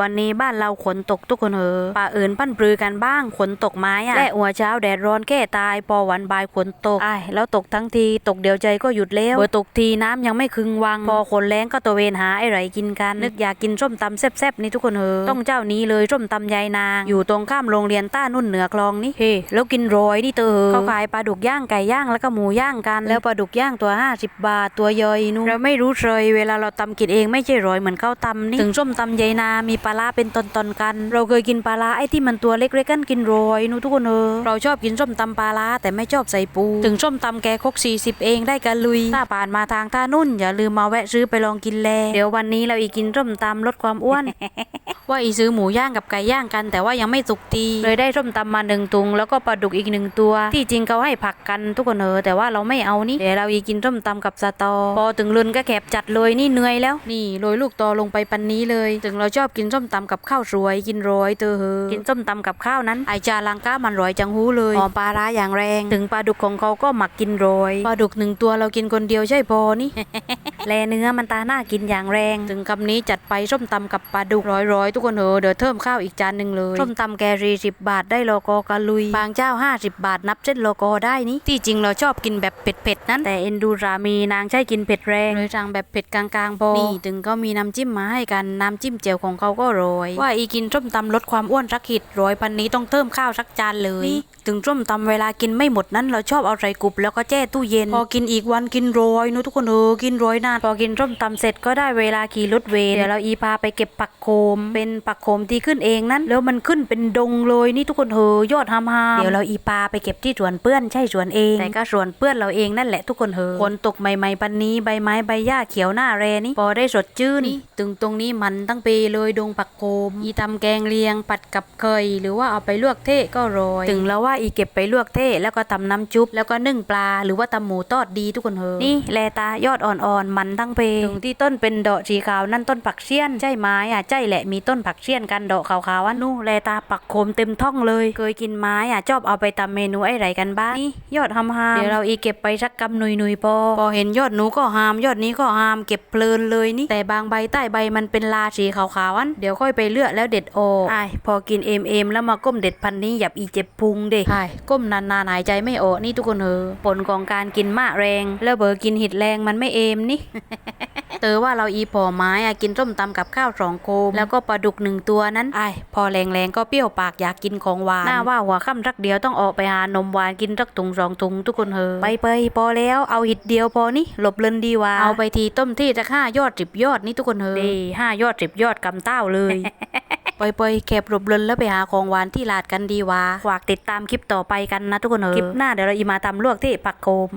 วันนี้บ้านเราฝนตกทุกคนเหอะป่าอื่นปั้นปลือกันบ้างฝนตกไม้อะและหัวเช้าแดดร้อนแค่ตาย พอวันบ่ายฝนตกไอ้แล้วตกทั้งทีตกเดียวใจก็หยุดแล้วเบอตกทีน้ำยังไม่คึงวัง พอฝนแรงก็ตะเวนหาไอ้ไรกินกัน นึกอยากกินส้มตำแซ่บๆนี่ทุกคนเหอะต้องเจ้านี้เลยส้มตำยายนาง อยู่ตรงข้ามโรงเรียนต้านุ่นเหนือคลองนี่เฮ้แล้วกินโรยนี่เตอเขาขายปลาดุกย่างไก่ย่างแล้วก็หมูย่างกัน แล้วปลาดุกย่างตัว 50 บาท ตัวย่อยนู่นเราไม่รู้เลยเวลาเราตำกินเองไม่ใช่รอยเหมือนข้าวตำนี่ถึงส้มตำยายนามีปลาร้าเป็นตอนๆกัน เราเคยกินปลาร้าไอ้ที่มันตัวเล็กๆกันกินโรยนู่นทุกคนเออเราชอบกินส้มตำปลาร้าแต่ไม่ชอบใส่ปู ถึงส้มตำแกคก 40 เองได้กันลุย ถ้าผ่านมาทางท่านุ่นอย่าลืมมาแวะซื้อไปลองกินแลเดี๋ยววันนี้เราอีกกินส้มตำลดความอ้วน ว่าอีซื้อหมูย่างกับไก่ย่างกัน แต่ว่ายังไม่สุกตีเลยได้ส้มตำมาหนึ่งตุง แล้วก็ปลาดุกอีกหนึ่งตัว ที่จริงเขาให้ผักกันทุกคนเออแต่ว่าเราไม่เอานี่เดี๋ยวเราอีกินส้มตำกับสตอ พอถึงลุนก็แคบจัดเลยนี่เหนื่อยแล้ว นี่โรยลูกตอลงไปปันนี้เลย ถึงเราชอบกินส้มตำกับข้าวสวยกินโรยเตอเฮอกินส้มตำกับข้าวนั้นไอจาลังก้ามันร้อยจังหูเลยหอมปลาร้าอย่างแรง ถึงปลาดุกของเขาก็หมักกินโรยปลาดุกหนึ่งตัวเรากินคนเดียวใช่พอนี่แลเนื้อมันตาหน้ากินอย่างแรง ถึงคำนี้จัดไปส้มตำกับปลาดุกร้อยๆทุกคนเถอะเดี๋ยวเพิ่มข้าวอีกจานหนึ่งเลยส้มตำแกรีสิบบาทได้โลโกกะลุย บางเจ้า 50 บาทนับเส้นโลโกได้นี่ที่จริงเราชอบกินแบบเผ็ดๆนั้นแต่เอ็นดูรามีนางใช้กินเผ็ดแรงเลยสั่งแบบเผ็ดกลางๆพอนี่ถึงก็มีน้ำจิ้มมาให้กันน้ำจิ้มเจียวของเขาก็โรยว่าอีกินส้มตำลดความอ้วนสักหิดโรยพันนี้ต้องเพิ่มข้าวสักจานเลยนี่ถึงส้มตำเวลากินไม่หมดนั้นเราชอบเอาใส่กรุบแล้วก็แช่ตู้เย็น พอกินอีกวันกินโรยนู้ทุกคนเออกินโรยนานพอกินส้มตำเสร็จก็ได้เวลาขี่รถเวรเดี๋ยวเราอีพาไปเก็บปักโคมเป็นปักโคมที่ขึ้นเองนั้น แล้วมันขึ้นเป็นดงเลยนี่ทุกคนเฮอยอดฮามฮามเดี๋ยวเราอีพาไปเก็บที่สวนเปื้อนใช่สวนเอง แต่ก็สวนเปื้อนเราเองนั่นแหละทุกคนเฮอฝนตกใหม่ๆปันนี้ใบไม้ใบหญ้าเขียวหน้าแรนี่พอได้สดชื่นนี่ตึงตรงนี้มันตั้งเปเลยดงปักโคมอีตำแกงเลียงปัดกับเคย หรือว่าเอาไปลวกเทะก็โรยถึงแล้วว่าอีเก็บไปลวกเทะแล้วก็ตำน้ำจุ๊บแล้วก็นึ่งปลา หรือว่าตำหมูทอดดีทุกคนเฮอนี่แลตายอดอ่อนๆมันทั้งเพถึงที่ต้นเป็นดอกสีขาวนั่นต้นผักเสี้ยนใช่ไหมอะใช่แหละมีต้นผักเสี้ยนกันดอกขาวๆอะนู่นแลตาปักโคมเต็มท้องเลย เคยกินไม้อะชอบเอาไปตำเมนูไอ้ไรกันบ้างนี่ยอดหำฮามเดี๋ยวเราอีเก็บไปสักกำหนุยๆพอพอเห็นยอดหนูก็หามยอดนี้ก็หามเก็บเพลินเลยนี่ แต่บางใบใต้ใบมันเป็นลาสีขาวๆอันเดี๋ยวค่อยไปเลือกแล้วเด็ดออกไอ้ายพอกินเอ็มเอ็มแล้วมาก้มเด็ดพันนี้หยับอีเจ็บพุงเด็กไอ้ายก้มนานๆหายใจไม่ออกนี่ทุกคนเออผลของการกินมากแรง แล้วเบอร์กินหิดแรงมันไม่เอมนี่ เตอว่าเราอีพอไม้อะกินส้มตำกับข้าวสองโคม แล้วก็ปลาดุกหนึ่งตัวนั้นไอ้ายพอแรงๆก็เปรี้ยวปากอยากกินของหวานน่าว่าหัวค่ำรักเดียวต้องออกไปหานมหวานกินรักถุงสองถุงทุกคนเฮอไปไปๆพอแล้วเอาหิดเดียวพอนี่หลบเลินดีว่าเอาไปทีต้มที่จะห้ายอดสิบยอดนี่ทุกคนเฮอดีห้ายอดสิบยอดกำเต้าเลยปล่อยๆแคบหลบเลินแล้วไปหาของหวานที่ลาดกันดีว่าฝากติดตามคลิปต่อไปกันนะทุกคนเออคลิปหน้าเดี๋ยวเราอีมาตำลวกที่ปักโคม